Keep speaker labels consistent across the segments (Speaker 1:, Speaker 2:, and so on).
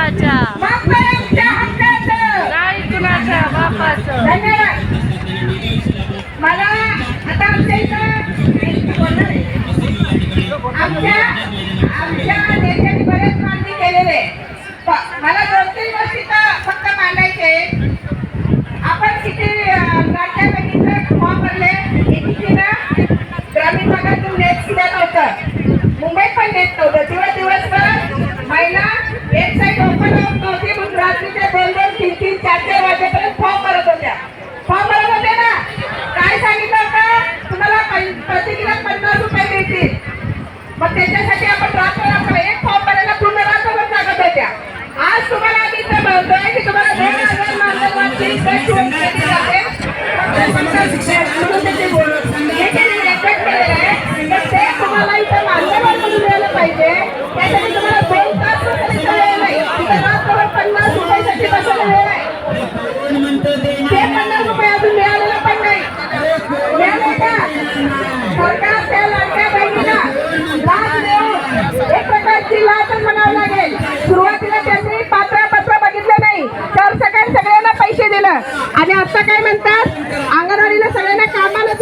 Speaker 1: बापाच्या. नाही कुणाच्या बापाचं.
Speaker 2: धन्यवाद. मला आता आमच्या इथं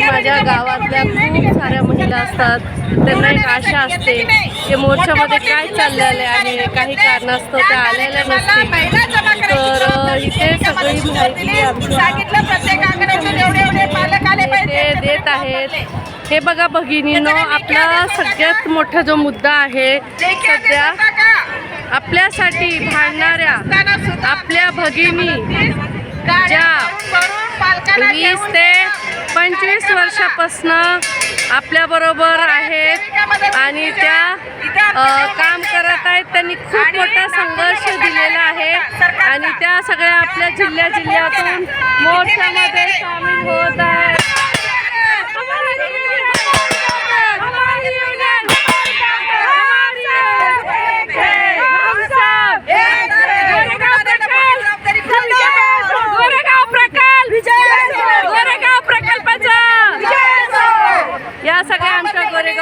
Speaker 1: माझ्या गावातल्या खूप साऱ्या महिला असतात. त्यांना एक आशा असते की मोर्चामध्ये काय चाललेलं आहे काही कारणास्तव त्या आलेल्या नसतात तर इथे सगळी माहिती देत आहेत. हे बघा भगिनीनं आपला सगळ्यात मोठा जो मुद्दा आहे सध्या आपल्यासाठी भांडणाऱ्या आपल्या भगिनी ज्या वीस ते पंचवीस वर्षापासनं आपल्याबरोबर आहेत आणि त्या काम करत आहेत. त्यांनी खूप मोठा संघर्ष दिलेला आहे आणि त्या सगळ्या आपल्या जिल्ह्या जिल्ह्यातून मोर्चामध्ये सामील होत आहेत.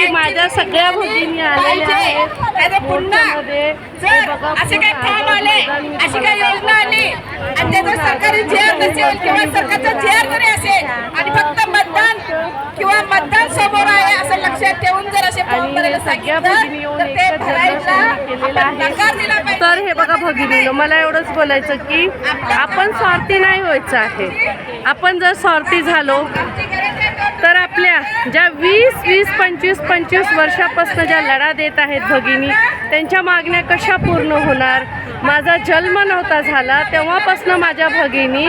Speaker 1: की माझ्या सगळ्या भगिनी आलेल्या आहेत.
Speaker 2: आता पुन्हा.
Speaker 1: मोर्चामध्ये. हे
Speaker 2: जर
Speaker 1: बघा,
Speaker 2: असे काही
Speaker 1: पूर्ण
Speaker 2: ठाम आले
Speaker 1: मैदान मी
Speaker 2: अशी
Speaker 1: तुम्हाला
Speaker 2: काही योजना आली आणि त्याचं सरकारी जेर नसेल किंवा सरकारचं जेर जरी असेल आणि फक्त मतदान किंवा मतदान समोर आहे असं लक्षात ठेवून जर असे फॉर्म
Speaker 1: आणि
Speaker 2: भरायला
Speaker 1: सगळ्या भगिनी येऊन
Speaker 2: सांगितलं तर
Speaker 1: हे बघा भगिनीनं मला एवढंच बोलायचं की आपण स्वार्थी नाही व्हायचं आहे. आपण जर स्वार्थी झालो तर आपल्या ज्या वीस वीस पंचवीस पंचवीस वर्षापासून ज्या लढा देत आहेत भगिनी त्यांच्या मागण्या कशा पूर्ण होणार? माझा जन्म नव्हता झाला तेव्हापासून माझ्या भगिनी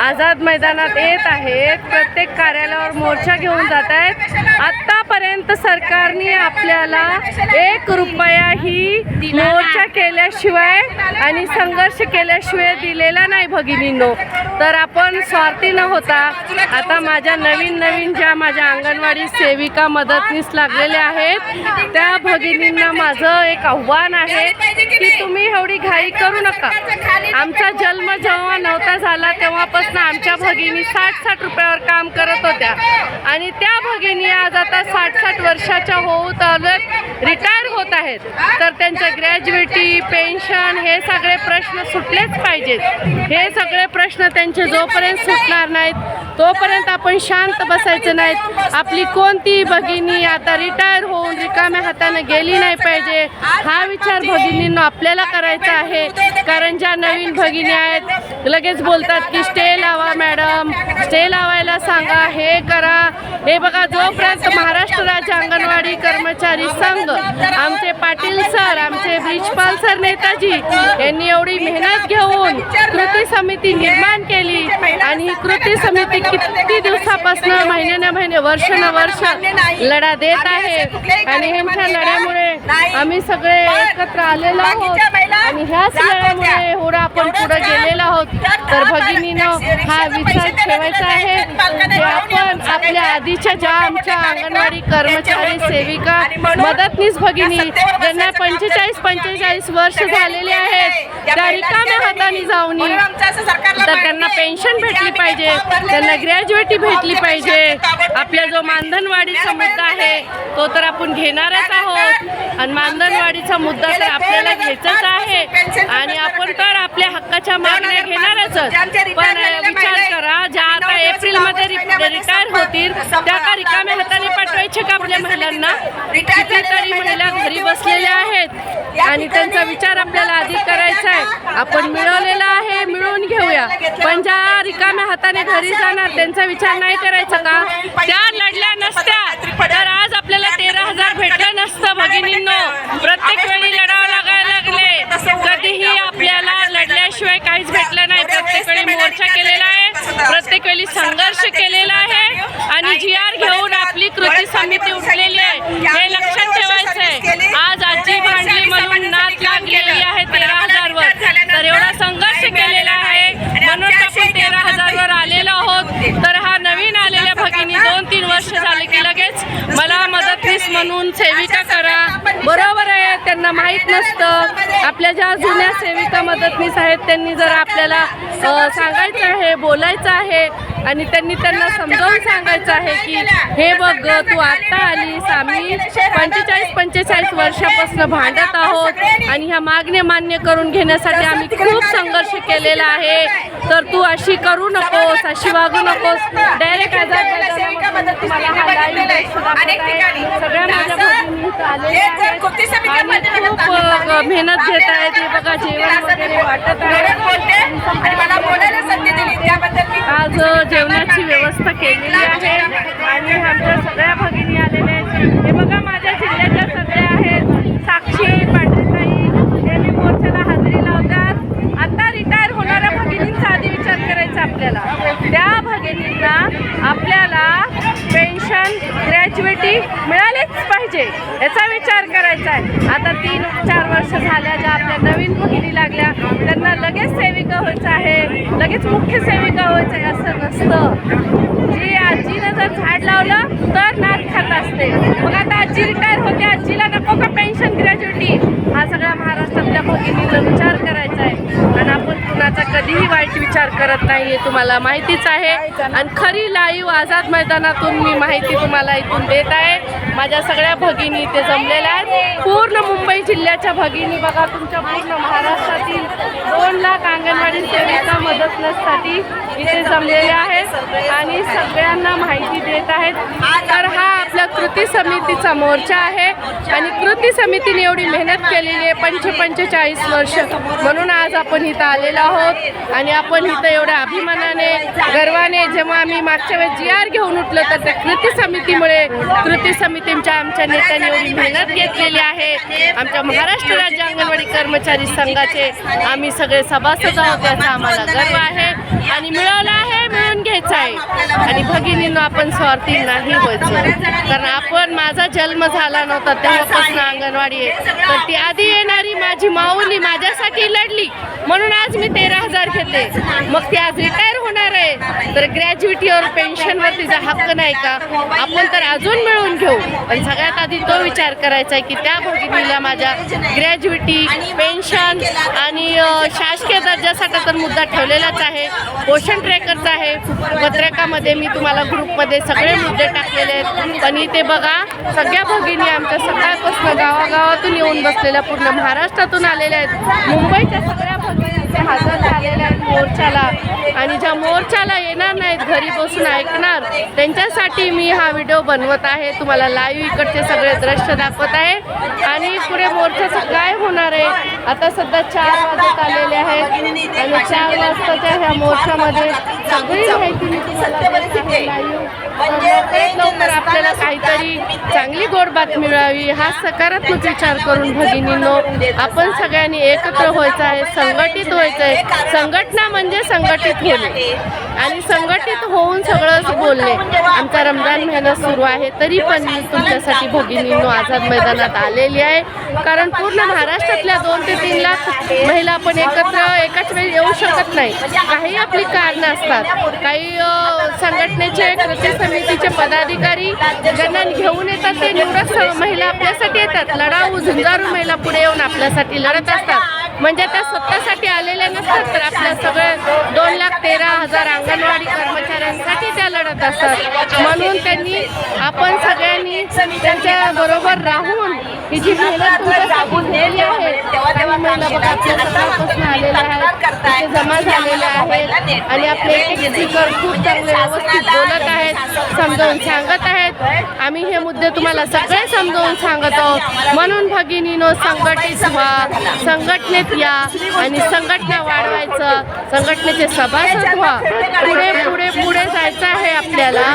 Speaker 1: आझाद मैदानात येत आहेत. प्रत्येक कार्यालयावर मोर्चा घेऊन जात आहेत. आत्तापर्यंत सरकारने आपल्याला एक रुपयाही मोर्चा केल्याशिवाय आणि संघर्ष केल्याशिवाय दिलेला नाही भगिनींनो. तर आपण स्वार्थी न होता आता माझ्या नवीन नवीन ज्या माझ्या अंगणवाडी सेविका मदतनीस लागलेल्या आहेत त्या भगिनींना माझं एक आव्हान आहे की तुम्ही एवढी घाई करू नका. आमचा जन्म जेव्हा नव्हता झाला तेव्हापासून आमच्या भगिनी साठ साठ रुपयावर काम करत होत्या. आणि त्या भगिनी आज आता साठ साठ वर्षाच्या होत आल्यात रिटायर होत आहेत. तर त्यांच्या ग्रॅज्युएटी पेन्शन हे सगळे प्रश्न सुटलेच पाहिजेत. हे सगळे प्रश्न त्यांचे जोपर्यंत सुटणार नाहीत तोपर्यंत आपण शांत बसायचं नाहीत. आपली कोणती भगिनी आता रिटायर होऊन रिकाम्या हाताने गेली नाही पाहिजे. हा विचार भगिनींना आपल्याला करायचा आहे. कारण ज्या नवीन भगिनी आहेत लगेच बोलतात की स्टे लावा मॅडम स्टे लावायला सांगा हे करा. हे बघा जोपर्यंत महाराष्ट्र राज्य अंगणवाडी कर्मचारी संघ आमचे पाटील सर आमचे ब्रिजपाल सर नेताजी यांनी एवढी मेहनत घेऊन कृती समिती निर्माण केली. आणि ही कृती समिती किती दिवसापासून न महिने वर्ष न वर्ष लढा देत आहे. आणि ह्यांच्या लढ्यामुळे आम्ही सगळे एकत्र आलेलो आहोत. आणि ह्याच लढ्यामुळे एवढं आपण पुढे गेलेलो आहोत. तर भगिनीनं हा विचार ठेवायचा आहे की आपण आपल्या आधीच्या ज्या आमच्या अंगणवाडी कर्मचारी सेविका मदतनीस भगिनी ज्यांना पंचेचाळीस पंचेचाळीस वर्ष झालेले आहेत. त्या रिकाम्या हाताने जाऊन तर त्यांना पेन्शन भेटली पाहिजे. त्यांना ग्रॅज्युएटी भेटली पाहिजे. आपल्या जो मानधनवाढीचा मुद्दा आहे तो तर आपण घेणारच आहोत. आणि मानधनवाढीचा मुद्दा तर आपल्याला घ्यायचाच आहे. आणि आपण तर आपल्या हक्काच्या मागण्या घेणारच. पण विचार करा ज्या आता एप्रिलमध्ये रिटायर होतील त्या का रिकाम्या हाताने पाठवायचे का आपल्या महिलांना? कितीतरी महिला घरी बसलेल्या आहेत. आणि त्यांचा विचार आपल्याला आधी करायचा आहे. आपण मिळवलेला आहे मिळवून घेऊया. पण ज्या रिकाम्या हाताने घरी जाणार त्यांचा विचार नाही करायचा का? त्या लढल्या नसत्या. तर आज आपल्याला तेरा हजार भेटलं नसतं भगिनींनो. प्रत्येक वेळी लढावं लागायला लागले. कधीही आपल्याला लढल्याशिवाय काहीच भेटलं नाही. प्रत्येक वेळी मोर्चा केलेला आहे. प्रत्येक वेळी संघर्ष केलेला आहे आणि जी आर घेऊन आपली कृती समिती उठलेली आहे. हे लक्षात ठेवायचं आहे आज आजी भांडली म्हणून नाच लागलेली आहे तर एवढा संघर्ष केलेला आहे म्हणून आपण तेरा हजारवर आलेलो आहोत तर हा नवीन आलेल्या भगिनी दोन तीन वर्ष झाले की लगेच मला मदतनीस म्हणून सेविका करा. बरोबर आहे त्यांना माहीत नसतं. आपल्या ज्या जुन्या सेविका मदतनीस आहेत त्यांनी जर आपल्याला सांगायचं आहे बोलायचं आहे आणि त्यांनी त्यांना समजावून सांगायचं आहे की हे बघ तू आत्ता आलीस. आम्ही पंचेचाळीस पंचेचाळीस वर्षापासून भांडत आहोत आणि ह्या मागण्या मान्य करून घेण्यासाठी आम्ही खूप संघर्ष केलेला आहे. तर तू अशी करू नकोस अशी वागू नकोस. डायरेक्ट सगळ्या माझ्या खूप मेहनत घेत आहेत हे बघा जेवण वगैरे वाटत आहे. आज जेवणाची व्यवस्था केलेली आहे आणि आमच्या सगळ्या भागी आलेल्या आहेत हे बघा माझ्या जिल्ह्याच्या सगळ्या आहेत साक्षी पांढरेताई यांनी मोर्चाला हजेरी लावतात आता रिटायर होणाऱ्या भगिनींचा आधी विचार करायचा आपल्याला त्या भगिनींना आपल्याला पेन्शन ग्रॅज्युएटी मिळालेच पाहिजे याचा विचार करायचा आहे. आता तीन चार वर्ष झाल्या ज्या आपल्या नवीन भगिनी लागल्या त्यांना लगेच सेविका व्हायचं आहे लगेच मुख्य सेविका व्हायचं आहे असं नसतं. जी आजीनं जर झाड लावलं तर नाच खात असते. मग आता आजी रिटायर होते आजीला नको का पेन्शन ग्रॅज्युएटी हा सगळ्या महाराष्ट्रातल्या भगिनीला विचार करायचा आहे. कधीही वाईट विचार करत नाही हे तुम्हाला माहितीच आहे. आणि खरी लाईव्ह आझाद मैदानातून मी माहिती तुम्हाला इथून देत आहे. माझ्या सगळ्या भगिनी इथे जमलेल्या आहेत. पूर्ण मुंबई जिल्ह्याच्या भगिनी बघा तुमच्या पूर्ण महाराष्ट्रातील दोन लाख अंगणवाडी सेविका मदतनीससाठी इथे जमलेल्या आहेत. आणि सगळ्यांना माहिती देत आहेत. तर हा आपला कृती समितीचा मोर्चा आहे आणि कृती समितीने एवढी मेहनत केलेली आहे पंचे पंचेचाळीस वर्ष. म्हणून आज आपण इथं आलेलो आहोत आणि आपण इथं एवढ्या अभिमानाने गर्वाने जेव्हा आम्ही मागच्या वेळेस जी आर घेऊन उठलो तर त्या कृती समितीमुळे कृती समितीच्या आमच्या नेत्यांनी एवढी मेहनत घेतलेली आहे. आमच्या महाराष्ट्र राज्य अंगणवाडी कर्मचारी संघाचे आम्ही सगळे सभासद आहोत याचा आम्हाला गर्व आहे. आणि मिळवलं आहे मिळून घ्यायचं आहे. आणि भगिनींना आपण स्वार्थी नाही व्हायचं. कारण आपण माझा जन्म झाला नव्हता तेव्हापासून अंगणवाडी आहे. तर ती आधी येणारी माझी माऊली माझ्यासाठी लढली. म्हणून आज मी तेरा हजार घेते. मग ती आज रिटायर होणार आहे. तर ग्रॅज्युटीवर पेन्शनवर तिचा हक्क नाही का? आपण तर अजून मिळवून घेऊ. पण सगळ्यात आधी तो विचार करायचा आहे की त्या भगिनीला माझ्या ग्रॅज्युएटी पेन्शन आणि शासकीय दर्जासाठी तर मुद्दा ठेवलेलाच आहे. पोषण ट्रेकरचा आहे. पत्रकामध्ये मी तुम्हाला ग्रुपमध्ये सगळे मुद्दे टाकलेले आहेत. पण इथे बघा सगळ्या भगिनी आमच्या सकाळपासून गावागावातून येऊन बसलेल्या पूर्ण महाराष्ट्रातून आलेल्या आहेत. मुंबईच्या सगळ्या हजर झालेल्या आहेत मोर्चाला. आणि ज्या मोर्चाला येणार नाहीत घरी बसून ऐकणार त्यांच्यासाठी मी हा व्हिडिओ बनवत आहे. तुम्हाला लाईव्ह इकडचे सगळे दृश्य दाखवत आहे. आणि पुढे मोर्चाचं काय होणार आहे? आता सध्या चार वाजत आलेले आहेत. आणि चार वाजताच्या ह्या मोर्चामध्ये सगळी माहिती मी तुम्हाला लाईव्ह लवकरात लवकर आपल्याला काहीतरी चांगली गोड बातमी मिळावी हा सकारात्मक विचार करून भगिनींनो आपण सगळ्यांनी एकत्र व्हायचं आहे संघटित व्हायचं आहे. संघटना म्हणजे संघटित होणे. आणि संघटित होऊन सगळंच बोलले. आमचा रमजान महिना सुरू आहे तरी पण मी तुमच्यासाठी भगिनींनो आझाद मैदानात आलेली आहे. कारण पूर्ण महाराष्ट्रातल्या दोन ते तीन लाख महिला आपण एकत्र एकाच वेळी येऊ शकत नाही काही आपली कारणं असतात. काही संघटनेचे कृती समितीचे पदाधिकारी ज्यांना घेऊन येतात ते निवडक महिला आपल्यासाठी येतात. लढाऊ झुंजारू महिला पुढे येऊन आपल्यासाठी लढत असतात. म्हणजे त्या स्वतःसाठी आलेल्या नसतात तर आपल्या सगळ्या दोन लाख तेरा हजार अंगणवाडी कर्मचाऱ्यांसाठी त्या लढत असतात. म्हणून त्यांनी आपण सगळ्यांनी त्यांच्या बरोबर राहून तिची मेहनत तुमच्यासाठी आहे महिला बघा आपल्या आलेल्या आहेत जमा झालेल्या आहेत आणि आपले स्पीकर खूप चांगले व्यवस्थित बोलत आहेत समजावून सांगत आहेत. आम्ही हे मुद्दे तुम्हाला सगळे समजावून सांगत आहोत. म्हणून भगिनीनो संघटित व्हा. संघटनेत या. आणि संघटना वाढवायचं संघटनेचे सभासद व्हा. पुढे पुढे पुढे जायचं आहे आपल्याला.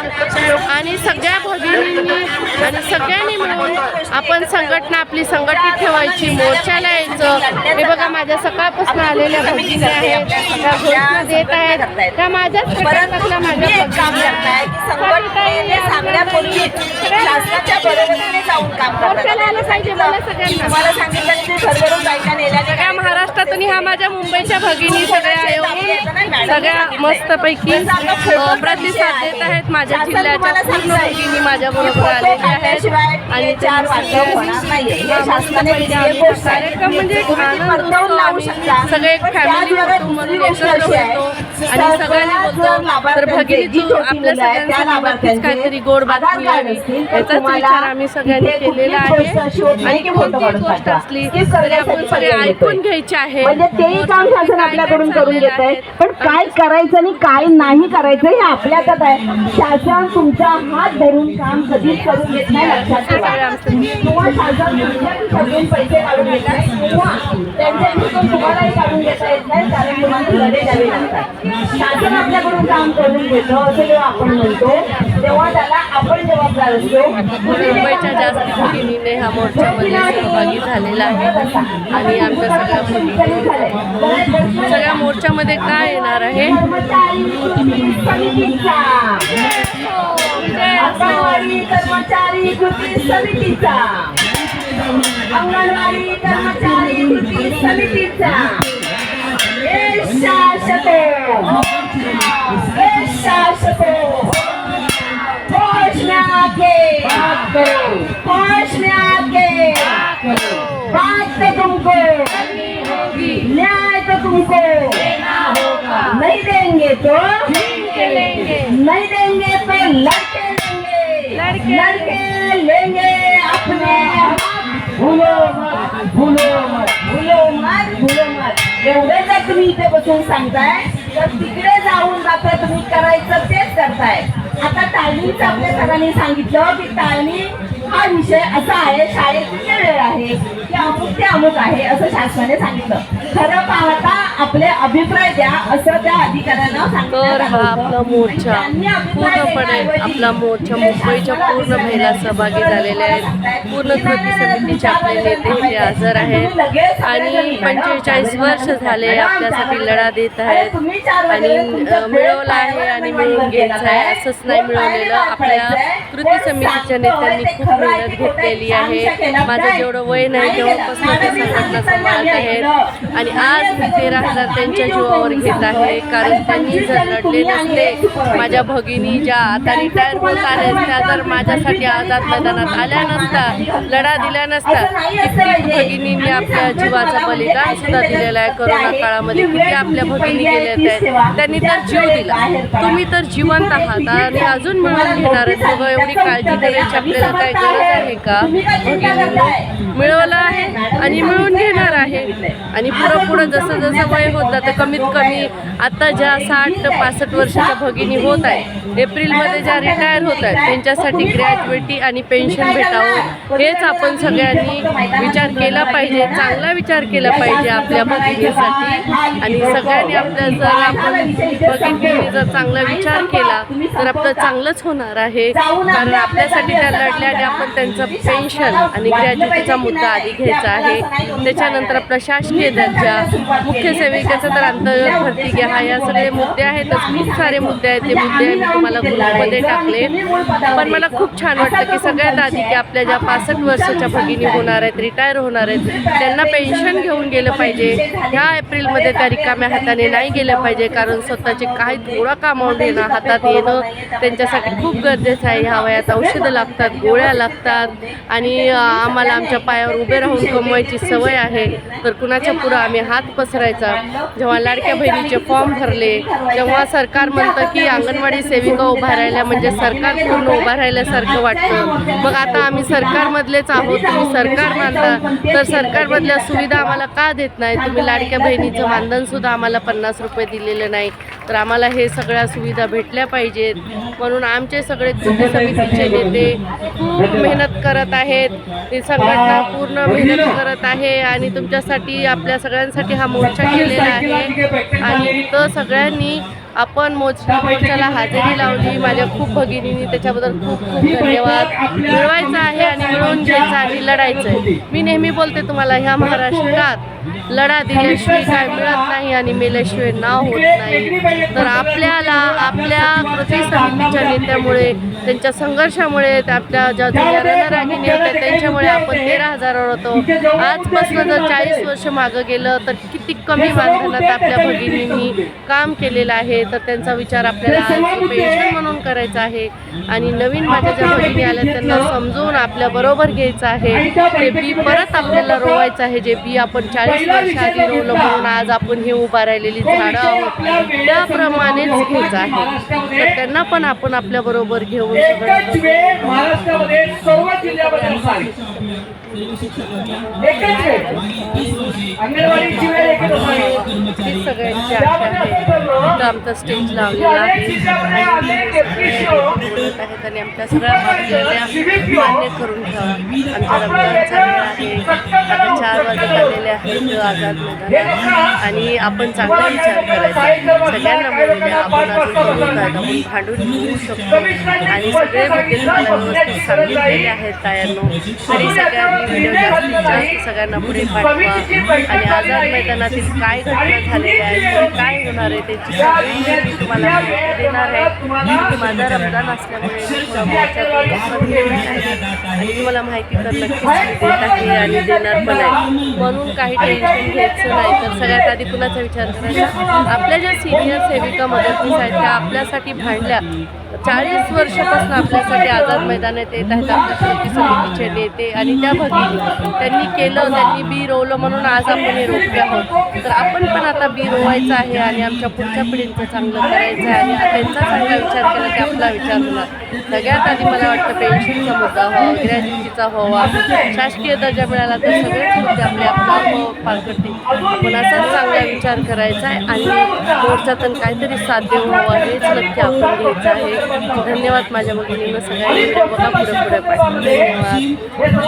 Speaker 1: आणि सगळ्या भगिनींनी आणि सगळ्यांनी मिळून आपण संघटना आपली संघटित ठेवायची. मोर्चाला यायचं. हे बघा माझ्या सकाळपासून आलेल्या भगिनी आहेत. त्या घोषणा देत आहेत. त्या माझ्याच प्रकल्पातल्या माझ्या
Speaker 2: काम
Speaker 1: भगिनी
Speaker 2: करताय
Speaker 1: आहेत.
Speaker 2: की संघटनेने सांगण्यापूर्वी शासनाच्या बरोबरीने जाऊन काम
Speaker 1: मोर्चाला आलं पाहिजे मला सगळ्यांना.
Speaker 2: सांगितलं की ते घरभरून बायका नेल्या
Speaker 1: महाराष्ट्रातून ह्या माझ्या मुंबईच्या भगिनी सगळ्या येऊन सगळ्या मस्तपैकी प्रतिसाद देत आहेत माझ्या जिल्ह्याच्या पूर्ण भगिनी माझ्या बरोबर आलेल्या आहेत आणि. कार्यक्रम म्हणजे. सगळे फॅमिली
Speaker 2: त्याचबरोबर
Speaker 1: होतो एकत्र आणि सगळ्यांनी
Speaker 2: सगळ्या
Speaker 1: बोलतो तर भगिनी तू आपल्या सगळ्यांसाठी काहीतरी गोड बातमी याचाच विचार आम्ही सगळ्यांनी केलेला आहे आणि
Speaker 2: की फोटो
Speaker 1: कोणतीही
Speaker 2: काढून
Speaker 1: गोष्ट. असली तरी आपण सगळे ऐकून. घ्यायची आहे
Speaker 3: म्हणजे तेही काम शासन आपल्याकडून करून घेत आहे. पण काय करायचं आणि काय नाही करायचं हे आपल्या हातात आहे. शासन तुमचा हात धरून काम कधीच करून घेत नाही लक्षात ठेवा. किंवा शासन तुमच्याकडून पैसे काढून घेत नाही किंवा त्यांच्याकडून तुम्हालाही काढून घेता येत नाही कारण तुम्हाला लढे द्यावे लागतात. शासन आपल्याकडून काम करून घेतं असं जेव्हा आपण म्हणतो तेव्हा त्याला आपण जबाबदार असतो.
Speaker 1: मुंबईच्या जास्त ह्या मोर्चामध्ये सहभागी झालेला आहे. आणि आमच्या सगळ्या मोर्चामध्ये काय येणार आहे?
Speaker 3: कर्मचारी समितीचा अंगणवाडी कर्मचारी कृती समितीचा. अंगणवाडी कर्मचारी कृती समितीचा. बात तो तुमको। न्याय तो तुमको। नहीं देंगे तो नहीं देंगे तो लड़के लेंगे।
Speaker 1: लड़के।
Speaker 3: लेंगे अपने। भूलो मत भूलो मत भूलो मत भूलो मत। एवढे जर तुम्ही इथे बसून सांगताय तर तिकडे जाऊन मात्र तुम्ही करायचं तेच करताय. आता टायमिंगचं आपल्या सरांनी सांगितलं की टायमिंग हा विषय असा आहे शाळेत किती वेळ आहे. की अमुक ते अमुक आहे असं शासनाने सांगितलं. खरं पाहता आपले अभिप्राय द्या असं त्या अधिकाऱ्यांना
Speaker 1: तर हा आपला मोर्चा पूर्णपणे आपला मोर्चा मुंबईच्या पूर्ण महिला सहभागी झालेल्या आहेत. पूर्ण कृती समितीचे आपले नेते इथे हजर आहेत. आणि पंचेचाळीस वर्ष झाले आपल्यासाठी लढा देत आहेत. आणि मिळवला आहे आणि मिळवून घ्यायचं आहे. असंच नाही मिळवलेलं. आपल्या कृती समितीच्या नेत्यांनी खूप मेहनत घेतलेली आहे. माझं जेवढं वय नाही तेव्हापासून ते संघटना सांभाळत आहेत. आणि आज तेरा हजार त्यांच्या जीवावर घेत आहे कारण त्यांनी जर लढले नसते माझ्या भगिनी ज्या आता रिटायर होत आहेत त्या जर माझ्यासाठी आझाद मैदानात आल्या नसता लढा दिल्या नसता किती भगिनींनी आपल्या जीवाचं बलिदान सुद्धा दिलेलं आहे. करोना काळामध्ये किती आपल्या भगिनी गेल्या आहेत त्यांनी तर जीव दिला. तुम्ही तर जिवंत आहात आणि अजून मिळवून घेणार आहेत. एवढी काळजी करायची आपल्याला काय गरज आहे का? मिळवलं आहे आणि मिळवून घेणार आहे. आणि पुढं पुढं जसं जसं वय होत जातं कमीत कमी आता ज्या साठ पासष्ट वर्षाच्या भगिनी होत आहे एप्रिलमध्ये ज्या रिटायर होत आहेत त्यांच्यासाठी ग्रॅज्युएटी आणि पेन्शन भेटावं हेच आपण सगळ्यांनी विचार केला पाहिजे चांगला विचार केला पाहिजे आपल्या भगिनीसाठी. आणि सगळ्यांनी आपल्या जर आपण भगिनींनी जर चांगला विचार केला तर आपलं चांगलंच होणार आहे. कारण आपल्यासाठी त्या लढल्या आणि आपण त्यांचं पेन्शन आणि ग्रॅज्युएटीचा मुद्दा आधी घ्यायचा आहे. त्याच्यानंतर आपला शासकीय दर्जा मुख्य सेविकेचं तर अंतर्गत भरती घ्या. हा या सगळे मुद्दे आहेतच. खूप सारे मुद्दे आहेत. ते मुद्दे मी तुम्हाला ग्रुपमध्ये टाकले. पण मला खूप छान वाटतं की सगळ्यात आधी की आपल्या ज्या पासष्ट वर्षाच्या भगिनी होणार आहेत रिटायर होणार आहेत त्यांना पेन्शन घेऊन गेलं पाहिजे. ह्या एप्रिलमध्ये त्या रिकाम्या हाताने नाही गेलं पाहिजे. कारण स्वतःचे काही थोडा कामावून घेणं हातात येणं त्यांच्यासाठी खूप गरजेचं आहे. ह्या वयात औषधं लागतात गोळ्या लागतात. आणि आम्हाला आमच्या पायावर उभे राहून कमवायची सवय आहे. तर कुणाच्या पुढं आम्ही हात पसरायचा. जेव्हा लाडक्या बहिणीचे फॉर्म भरले तेव्हा सरकार म्हणतं की अंगणवाडी सेविका उभा राहिल्या म्हणजे सरकार पूर्ण उभा राहिल्यासारखं वाटतं. मग आता आम्ही सरकारमधलेच आहोत. तुम्ही सरकार मानता. तर सरकारमधल्या सुविधा आम्हाला का देत नाही तुम्ही लाडक्या बहिणीचं मानधनसुद्धा आम्हाला पन्नास रुपये दिलेलं नाही. तर आम्हाला हे सगळ्या सुविधा भेटल्या पाहिजेत. म्हणून आमचे सगळे कृती समितीचे नेते खूप मेहनत करत आहेत. ही संघटना पूर्ण मेहनत करत आहे आणि तुमच्यासाठी आपल्या सगळ्या सगळ्यांसाठी हा मोर्चा केलेला आहे. आणि तो सगळ्यांनी आपण मोज मोर्चाला हजेरी लावली. माझ्या खूप भगिनींनी त्याच्याबद्दल खूप खूप धन्यवाद. मिळवायचं आहे आणि मिळवून घ्यायचं आणि लढायचं आहे. मी नेहमी बोलते तुम्हाला ह्या महाराष्ट्रात लढा दिल्याशिवाय काय मिळत नाही आणि मेल्याशिवाय नाव होत नाही. तर आपल्याला आपल्या कृती समितीच्या नेत्यामुळे त्यांच्या संघर्षामुळे आपल्या ज्या जुन्या रणरागिणी होत्या त्यांच्यामुळे आपण तेरा हजारावर होतो. आजपासून जर चाळीस वर्ष मागं गेलं तर किती कमी मानधनात आपल्या भगिनींनी काम केलेलं आहे. तर त्यांचा विचार आपल्याला पेन्शन म्हणून करायचा आहे. आणि नवीन माझ्या ज्या बहिणी आल्या त्यांना समजून आपल्या बरोबर घ्यायचं आहे. ते बी परत आपल्याला रोवायचं आहे जे बी आपण चाळीस वर्ष आधी रोवलं म्हणून आज आपण हे उभा राहिलेली झाडं आहोत. त्याप्रमाणेच घ्यायचं आहे. तर त्यांना पण आपण आपल्या बरोबर घेऊन सगळं
Speaker 4: एकच वेळ. अंगणवाडीची वेळ एकच असावी
Speaker 1: ही सगळ्यांची आमचा स्टेज लावलेला आहे. आमच्या सगळ्या मान्य करून घ्यावा आमच्या रमजान चालू आहे. आता चार वाजत आलेले आहेत. आझाद मैदानात आणि आपण चांगला विचार करायचा सगळ्यांना मिळून आपण अजून बोलत आपण भांडून घेऊ शकतो. आणि सगळे व्यवस्थित सांगितलेले आहेत तायांनो तरी सगळ्यांनी व्हिडिओ जास्तीत जास्त सगळ्यांना पुढे पाठवा. आणि आझाद मैदानातील काय घटना झालेल्या आहेत काय होणार आहे त्याची सगळी माहिती तुम्हाला देणार आहे. माझा रमजान असल्यामुळे मी. आणि तुम्हाला माहिती तर नक्कीच मी देत आहे आणि देणार पण आहे. म्हणून काही टेन्शन घ्यायचं नाही. तर सगळ्यात आधी कुणाचा विचार करायचा? आपल्या ज्या सिनियर सेविका मदतनीस आहेत त्या आपल्यासाठी भांडल्या. चाळीस वर्षापासून आपल्यासाठी आझाद मैदानात येत आहेत आपल्या शेवटी समितीचे नेते आणि त्या त्यांनी केलं त्यांनी बी रोवलं म्हणून आज आपण हे रोखले आहोत. तर आपण पण आता बी रोवायचं आहे आणि आमच्या पुढच्या पिढींचं चांगलं करायचं आहे. आणि त्यांचा चांगला विचार केला की आपला विचार होणार. सगळ्यात आधी मला वाटतं पेन्शनचा मुद्दा हो, व्हावा ग्रॅज्युटीचा व्हावा हो, शासकीय दर्जा मिळाला तर सगळेच मुद्दे आपले आपला पार करतील. आपण असाच चांगला विचार करायचा आहे आणि मोर्चातून काहीतरी साध्य व्हावं हेच नक्की आपण घ्यायचं आहे. धन्यवाद माझ्या भगिनीनं सगळ्यांनी बघा पुढे पुढे पाहिजे धन्यवाद.